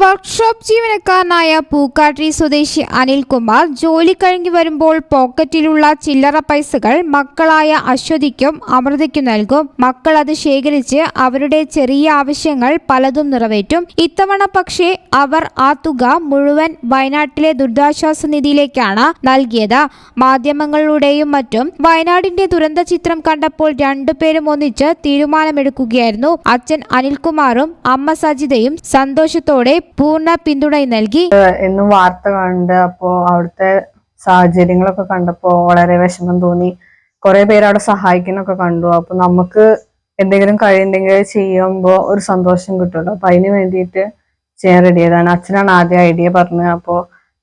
Workshop ജീവനക്കാരനായ പൂക്കാട്ടി സ്വദേശി അനിൽകുമാർ ജോലി കഴിഞ്ഞു വരുമ്പോൾ പോക്കറ്റിലുള്ള ചില്ലറ പൈസകൾ മക്കളായ അശ്വതിക്കും അമൃതയ്ക്കും നൽകും. മക്കൾ അത് ശേഖരിച്ച് അവരുടെ ചെറിയ ആവശ്യങ്ങൾ പലതും നിറവേറ്റും. ഇത്തവണ പക്ഷേ അവർ ആ തുക മുഴുവൻ വയനാട്ടിലെ ദുരിതാശ്വാസ നിധിയിലേക്കാണ് നൽകിയത്. മാധ്യമങ്ങളിലൂടെയും മറ്റും വയനാടിന്റെ ദുരന്ത ചിത്രം കണ്ടപ്പോൾ രണ്ടുപേരും ഒന്നിച്ച് തീരുമാനമെടുക്കുകയായിരുന്നു. അച്ഛൻ അനിൽകുമാറും അമ്മ സജിതയും സന്തോഷത്തോടെ പൂർണ പിന്തുണയും നൽകി. എന്നും വാർത്ത കണ്ട് അപ്പോ അവിടുത്തെ സാഹചര്യങ്ങളൊക്കെ കണ്ടപ്പോ വളരെ വിഷമം തോന്നി. കുറെ പേര് അവിടെ സഹായിക്കുന്നൊക്കെ കണ്ടു. അപ്പൊ നമുക്ക് എന്തെങ്കിലും കഴിയുണ്ടെങ്കിൽ ചെയ്യുമ്പോ ഒരു സന്തോഷം കിട്ടുമല്ലോ. അപ്പൊ അതിന് വേണ്ടിയിട്ട് ചെയ്യാൻ റെഡി ചെയ്താണ് അച്ഛനാണ് ആദ്യം ഐഡിയ പറഞ്ഞത്. അപ്പോ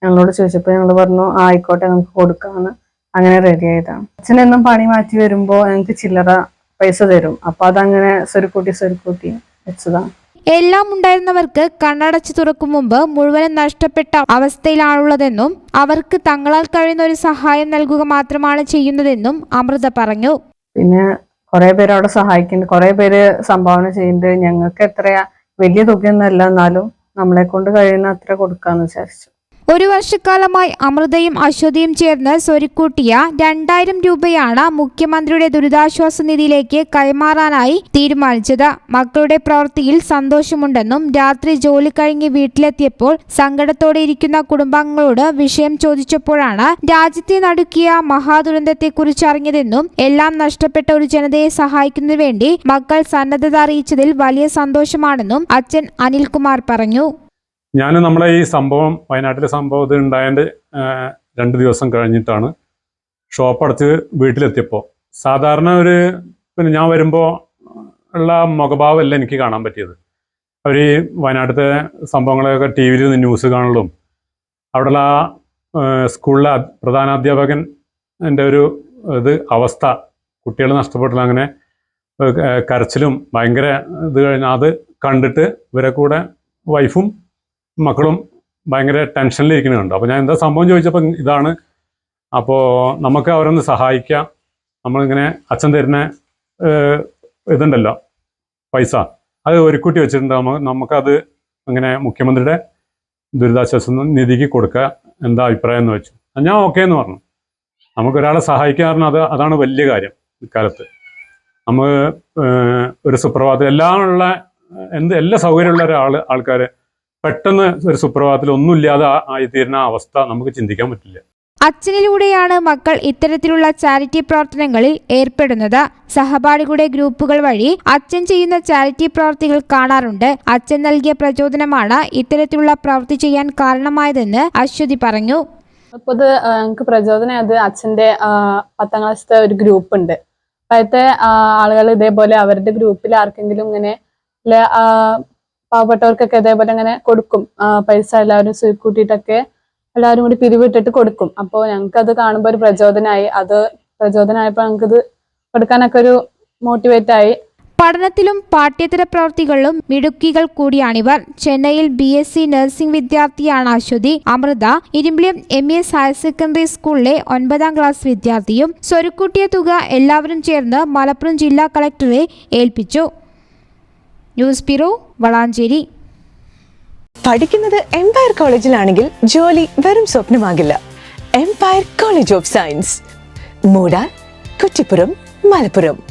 ഞങ്ങളോട് ചോദിച്ചപ്പോൾ ഞങ്ങൾ പറഞ്ഞു ആയിക്കോട്ടെ നമുക്ക് കൊടുക്കാന്ന്. അങ്ങനെ റെഡി ആയതാണ്. അച്ഛനെന്നും പണി മാറ്റി വരുമ്പോ ഞങ്ങൾക്ക് ചില്ലറ പൈസ തരും. അപ്പൊ അതങ്ങനെ സ്വരുക്കൂട്ടി സ്വരുക്കൂട്ടി വെച്ചതാണ്. എല്ലാം ഉണ്ടായിരുന്നവർക്ക് കണ്ണടച്ചു തുറക്കും മുമ്പ് മുഴുവനും നഷ്ടപ്പെട്ട അവസ്ഥയിലാണുള്ളതെന്നും അവർക്ക് തങ്ങളാൽ കഴിയുന്ന ഒരു സഹായം നൽകുക മാത്രമാണ് ചെയ്യുന്നതെന്നും അമൃത പറഞ്ഞു. പിന്നെ കുറെ പേര് അവിടെ സഹായിക്കുന്നുണ്ട്. കുറെ പേര് സംഭാവന ചെയ്യുന്നുണ്ട്. ഞങ്ങൾക്ക് എത്രയാ വലിയ തുകയൊന്നുമല്ല. എന്നാലും നമ്മളെ കൊണ്ട് കഴിയുന്ന അത്ര കൊടുക്കാന്ന് വിചാരിച്ചു. ഒരു വർഷക്കാലമായി അമൃതയും അശ്വതിയും ചേർന്ന് സ്വരുക്കൂട്ടിയ രണ്ടായിരം രൂപയാണ് മുഖ്യമന്ത്രിയുടെ ദുരിതാശ്വാസ നിധിയിലേക്ക് കൈമാറാനായി തീരുമാനിച്ചത്. മക്കളുടെ പ്രവൃത്തിയിൽ സന്തോഷമുണ്ടെന്നും രാത്രി ജോലി കഴിഞ്ഞ് വീട്ടിലെത്തിയപ്പോൾ സങ്കടത്തോടെ ഇരിക്കുന്ന കുടുംബങ്ങളോട് വിഷയം ചോദിച്ചപ്പോഴാണ് രാജ്യത്തെ നടുക്കിയ മഹാദുരന്തത്തെക്കുറിച്ച് അറിഞ്ഞതെന്നും എല്ലാം നഷ്ടപ്പെട്ട ഒരു ജനതയെ സഹായിക്കുന്നതിനു വേണ്ടി മക്കൾ സന്നദ്ധത അറിയിച്ചതിൽ വലിയ സന്തോഷമാണെന്നും അച്ഛൻ അനിൽകുമാർ പറഞ്ഞു. ഞാൻ നമ്മളെ ഈ സംഭവം വയനാട്ടിലെ സംഭവം ഇത് ഉണ്ടായതിന്റെ രണ്ട് ദിവസം കഴിഞ്ഞിട്ടാണ് ഷോപ്പ് അടച്ച് വീട്ടിലെത്തിയപ്പോൾ. സാധാരണ ഒരു പിന്നെ ഞാൻ വരുമ്പോൾ ഉള്ള മുഖഭാവമല്ല എനിക്ക് കാണാൻ പറ്റിയത്. അവർ ഈ വയനാട്ടിലത്തെ സംഭവങ്ങളൊക്കെ ടി വിയിൽ ന്യൂസ് കാണലും അവിടെയുള്ള സ്കൂളിലെ പ്രധാനാധ്യാപകൻ എന്റെ ഒരു ഇത് അവസ്ഥ കുട്ടികൾ നഷ്ടപ്പെട്ടില്ല അങ്ങനെ കരച്ചിലും ഭയങ്കര ഇത് കഴിഞ്ഞാൽ അത് കണ്ടിട്ട് ഇവരെ കൂടെ വൈഫും മക്കളും ഭയങ്കര ടെൻഷനിലിരിക്കുന്നുണ്ട് അപ്പോൾ ഞാൻ എന്താ സംഭവം ചോദിച്ചപ്പോൾ ഇതാണ്. അപ്പോൾ നമുക്ക് അവരൊന്ന് സഹായിക്കാം. നമ്മളിങ്ങനെ അച്ഛൻ തരുന്ന ഇതുണ്ടല്ലോ പൈസ. അത് ഒരുക്കൂട്ടി വെച്ചിട്ടുണ്ട്. നമ്മ നമുക്കത് അങ്ങനെ മുഖ്യമന്ത്രിയുടെ ദുരിതാശ്വാസ നിധിക്ക് കൊടുക്കുക എന്താ അഭിപ്രായം എന്ന് വെച്ചു. ഞാൻ ഓക്കെ എന്ന് പറഞ്ഞു. നമുക്കൊരാളെ സഹായിക്കാൻ പറഞ്ഞാൽ അത് അതാണ് വലിയ കാര്യം ഇക്കാലത്ത്. നമ്മൾ ഒരു സുപ്രഭാതം. എല്ലാം ഉള്ള എന്ത് എല്ലാ സൗകര്യമുള്ള ഒരാൾ ആൾക്കാർ പെട്ടെന്ന് ഒരു സുപ്രഭാതത്തിൽ ഒന്നുമില്ലാതെ ആയിത്തീരുന്ന അവസ്ഥ നമുക്ക് ചിന്തിക്കാൻ പറ്റില്ല. അച്ഛനിലൂടെയാണ് മക്കൾ ഇത്തരത്തിലുള്ള ചാരിറ്റി പ്രവർത്തനങ്ങളിൽ ഏർപ്പെടുന്നത്. സഹപാഠികളുടെ ഗ്രൂപ്പുകൾ വഴി അച്ഛൻ ചെയ്യുന്ന ചാരിറ്റി പ്രവർത്തികൾ കാണാറുണ്ട്. അച്ഛൻ നൽകിയ പ്രചോദനമാണ് ഇത്തരത്തിലുള്ള പ്രവൃത്തി ചെയ്യാൻ കാരണമായതെന്ന് അശ്വതി പറഞ്ഞു. അപ്പോൾ അത് ഞങ്ങൾക്ക് പ്രചോദനം അച്ഛന്റെ അച്ഛന്റെ പത്താം ക്ലാസ്സിലെ ഒരു ഗ്രൂപ്പ് ഉണ്ട് അപ്പോഴത്തെ ആളുകൾ ഇതേപോലെ അവരുടെ ഗ്രൂപ്പിൽ ആർക്കെങ്കിലും ഇങ്ങനെ പാവപ്പെട്ടവർക്കൊക്കെ ഇതേപോലെ അങ്ങനെ കൊടുക്കും. പൈസ എല്ലാവരും കൂട്ടിയിട്ടൊക്കെ എല്ലാവരും കൂടി പിരിവിട്ടിട്ട് കൊടുക്കും. അപ്പോൾ ഞങ്ങൾക്ക് അത് കാണുമ്പോൾ ഒരു പ്രചോദനമായി അത് പ്രചോദനമായപ്പോൾ ഞങ്ങൾക്കിത് കൊടുക്കാനൊക്കെ ഒരു മോട്ടിവേറ്റ് ആയി പഠനത്തിലും പാഠ്യേതര പ്രവൃത്തികളിലും മിടുക്കികൾ കൂടിയാണിവർ. ചെന്നൈയിൽ ബി എസ് സി നഴ്സിംഗ് വിദ്യാർത്ഥിയാണ് Aswathy. Amritha Irumbiliyam M S higher secondary സ്കൂളിലെ ഒൻപതാം ക്ലാസ് വിദ്യാർത്ഥിയും സ്വരുക്കൂട്ടിയ തുക എല്ലാവരും ചേർന്ന് മലപ്പുറം ജില്ലാ കളക്ടറെ ഏൽപ്പിച്ചു. News bureau Valanchery. പഠിക്കുന്നത് എംപയർ കോളേജിലാണെങ്കിൽ ജോലി വെറും സ്വപ്നമാകില്ല. Empire college of science Moodal Kuttippuram Malappuram.